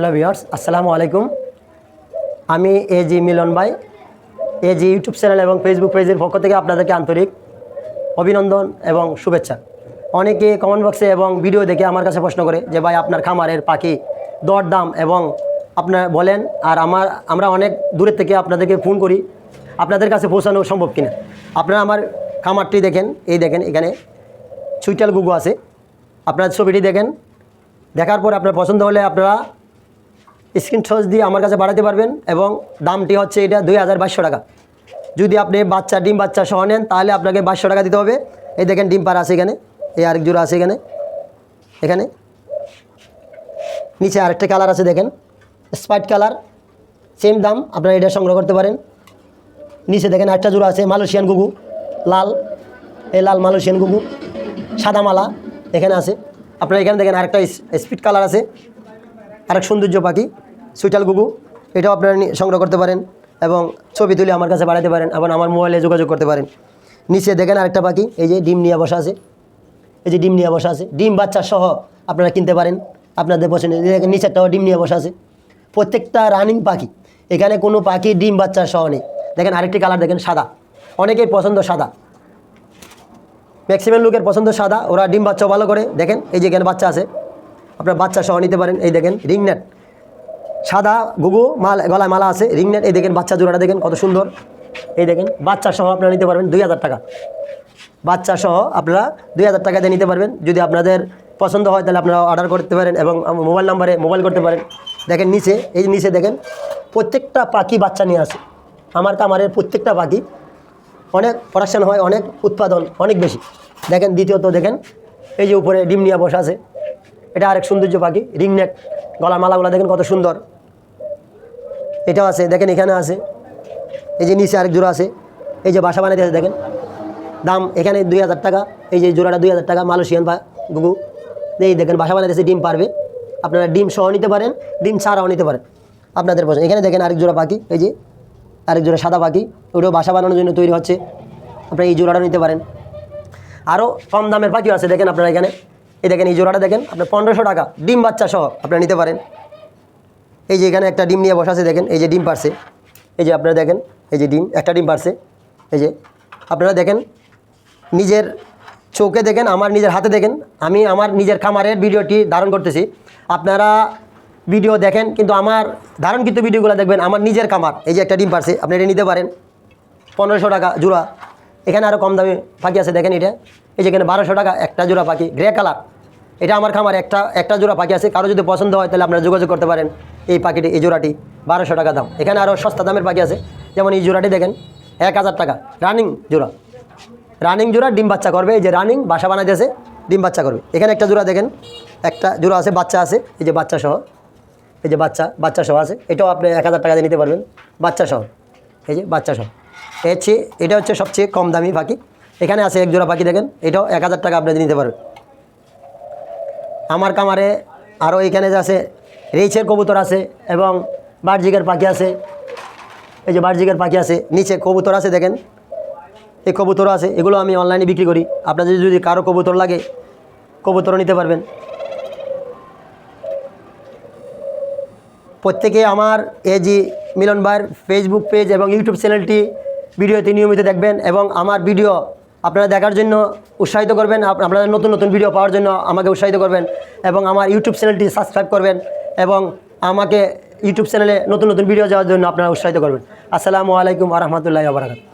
Hello viewers আসসালামু আলাইকুম। আমি এ জি মিলন ভাই এ জি ইউটিউব চ্যানেল এবং ফেসবুক পেজের পক্ষ থেকে আপনাদেরকে আন্তরিক অভিনন্দন এবং শুভেচ্ছা। অনেকে কমেন্ট বক্সে এবং ভিডিও দেখে আমার কাছে প্রশ্ন করে যে, ভাই, আপনার খামারের পাখি দর দাম এবং আপনার বলেন, আর আমার, আমরা অনেক দূরের থেকে আপনাদেরকে ফোন করি, আপনাদের কাছে পৌঁছানো সম্ভব কিনা? আপনারা আমার খামারটি দেখেন, এই দেখেন, এখানে সুইটাল গুগু আছে। আপনার ছবিটি দেখেন, দেখার পর আপনার পছন্দ হলে আপনারা স্ক্রিনশট দিয়ে আমার কাছে বাড়াতে পারবেন এবং দামটি হচ্ছে এটা দুই হাজার বাইশশো টাকা। যদি আপনি বাচ্চা, ডিম বাচ্চা সহ নেন, তাহলে আপনাকে বাইশশো টাকা দিতে হবে। এই দেখেন ডিম পার আছে এখানে, এই আরেক জোড়া আছে এখানে এখানে। নিচে আরেকটা কালার আছে দেখেন, স্পাইট কালার, সেম দাম, আপনারা এটা সংগ্রহ করতে পারেন। নিচে দেখেন আরেকটা জোড়া আছে, মালয়েশিয়ান গুগু লাল, এই লাল মালয়েশিয়ান গুগু সাদা মালা এখানে আছে। আপনারা এখানে দেখেন আরেকটা স্পিড কালার আছে, আরেক সৌন্দর্য পাখি। সুইটাল গুগু, এটাও আপনারা সংগ্রহ করতে পারেন এবং ছবি তুলে আমার কাছে বাড়াতে পারেন এবং আমার মোবাইলে যোগাযোগ করতে পারেন। নিচে দেখেন আরেকটা পাখি, এই যে ডিম নিয়ে বসা আছে। এই যে ডিম নিয়ে বসা আছে। ডিম, বাচ্চা সহ আপনারা কিনতে পারেন, আপনাদের পছন্দ। নিচেরটাও ডিম নিয়ে বসা আছে। প্রত্যেকটা রানিং পাখি, এখানে কোনো পাখি ডিম, বাচ্চা সহ নেই। দেখেন আরেকটি কালার দেখেন সাদা। অনেকেই পছন্দ সাদা। ম্যাক্সিমাম লোকের পছন্দ সাদা, ওরা ডিম, বাচ্চাও ভালো করে। দেখেন, এই যে এখানে বাচ্চা আছে। আপনার বাচ্চা সহ নিতে পারেন। এই দেখেন রিং নেট সাদা গুগু মাল, গলায় মালা আছে রিং নেট এই দেখেন বাচ্চা জোড়াটা দেখেন কত সুন্দর। এই দেখেন, বাচ্চা সহ আপনারা নিতে পারবেন দুই হাজার টাকা। বাচ্চা সহ আপনারা দুই হাজার টাকা দিয়ে নিতে পারবেন। যদি আপনাদের পছন্দ হয়, তাহলে আপনারা অর্ডার করতে পারেন এবং মোবাইল নাম্বারে মোবাইল করতে পারেন। দেখেন নিচে, এই নিচে দেখেন, প্রত্যেকটা পাখি বাচ্চা নিয়ে আসে। আমার কামারের প্রত্যেকটা পাখি অনেক প্রোডাকশান হয়, অনেক উৎপাদন, অনেক বেশি। দেখেন দ্বিতীয়ত দেখেন, এই যে উপরে ডিম নিয়ে বসে আছে। এটা আরেক সৌন্দর্য পাখি রিং নেক গলার মালাগুলো দেখেন কত সুন্দর। এটাও আছে, দেখেন এখানে আছে। এই যে নিচে আরেক জোড়া আছে, এই যে বাসা বানাইতে আছে দেখেন। দাম এখানে দুই হাজার টাকা, এই যে জোড়াটা দুই হাজার টাকা, মালয়েশিয়ান বা গুগু। এই দেখেন বাসা বানাইতেছে, ডিম পারবে। আপনারা ডিম সহ নিতে পারেন, ডিম ছাড়াও নিতে পারেন। আপনাদের পছন্দ। এখানে দেখেন আরেক জোড়া পাখি, এই যে আরেক জোড়া সাদা পাখি, ওটাও বাসা বানানোর জন্য তৈরি হচ্ছে। আপনারা এই জোড়াটা নিতে পারেন। আরও কম দামের পাখিও আছে, দেখেন আপনারা এখানে। এই দেখেন, এই জোড়াটা দেখেন, আপনার পনেরোশো টাকা, ডিম বাচ্চা সহ আপনারা নিতে পারেন। এই যে এখানে একটা ডিম নিয়ে বসা আছে, দেখেন, এই যে ডিম পারছে। এই যে আপনারা দেখেন, এই যে ডিম, একটা ডিম পারছে। এই যে, আপনারা দেখেন, নিজের চোখে দেখেন, আমার নিজের হাতে দেখেন, আমি আমার নিজের খামারের ভিডিওটি ধারণ করতেছি। আপনারা ভিডিও দেখেন, কিন্তু আমার ধারণকৃত ভিডিওগুলো দেখবেন, আমার নিজের খামার, এই যে একটা ডিম পারছে, আপনি এটা নিতে পারেন। পনেরোশো টাকা জোড়া। এখানে আরও কম দামে পাখি আছে, দেখেন এটা। এই যে এখানে বারোশো টাকা একটা জোড়া পাখি গ্রে কালার এটা আমার খামার একটা একটা জোড়া পাখি আছে, কারও যদি পছন্দ হয় তাহলে আপনারা যোগাযোগ করতে পারেন এই পাখিটি, এই জোড়াটি, বারোশো টাকা দাম। এখানে আরও সস্তা দামের পাখি আছে, যেমন এই জোড়াটি দেখেন, এক হাজার টাকা রানিং জোড়া। রানিং জোড়া, ডিম বাচ্চা করবে, এই যে রানিং বাসা বানাইতেছে, ডিম বাচ্চা করবে। এখানে একটা জোড়া দেখেন, একটা জোড়া আছে, বাচ্চা আছে, এই যে বাচ্চা সহ, এই যে বাচ্চা বাচ্চা সহ আছে, এটাও আপনি এক হাজার টাকা দিয়ে নিতে পারবেন, বাচ্চা সহ, এই যে বাচ্চা সহ। এর চেয়ে এটা হচ্ছে সবচেয়ে কম দামি পাখি। এখানে আছে এক জোড়া পাখি দেখেন। এটাও এক হাজার টাকা আপনি নিতে পারবেন। আমার কামারে আরও এখানে যে আছে, রেইচের কবুতর আছে এবং বার্জিকের পাখি আছে। এই যে বার্জিকের পাখি আছে, নিচে কবুতর আছে দেখেন। এই কবুতর আছে, এগুলো আমি অনলাইনে বিক্রি করি। আপনাদের যদি কারও কবুতর লাগে, কবুতরও নিতে পারবেন। প্রত্যেকে আমার এজি মিলন ভাইয়ের ফেসবুক পেজ এবং ইউটিউব চ্যানেলটি ভিডিওতে নিয়মিত দেখবেন এবং আমার ভিডিও আপনারা দেখার জন্য উৎসাহিত করবেন। আপনারা নতুন নতুন ভিডিও পাওয়ার জন্য আমাকে উৎসাহিত করবেন এবং আমার ইউটিউব চ্যানেলটি সাবস্ক্রাইব করবেন এবং আমাকে ইউটিউব চ্যানেলে নতুন নতুন ভিডিও যাওয়ার জন্য আপনারা উৎসাহিত করবেন। আসসালামু আলাইকুম আ রহমতুল্লাহ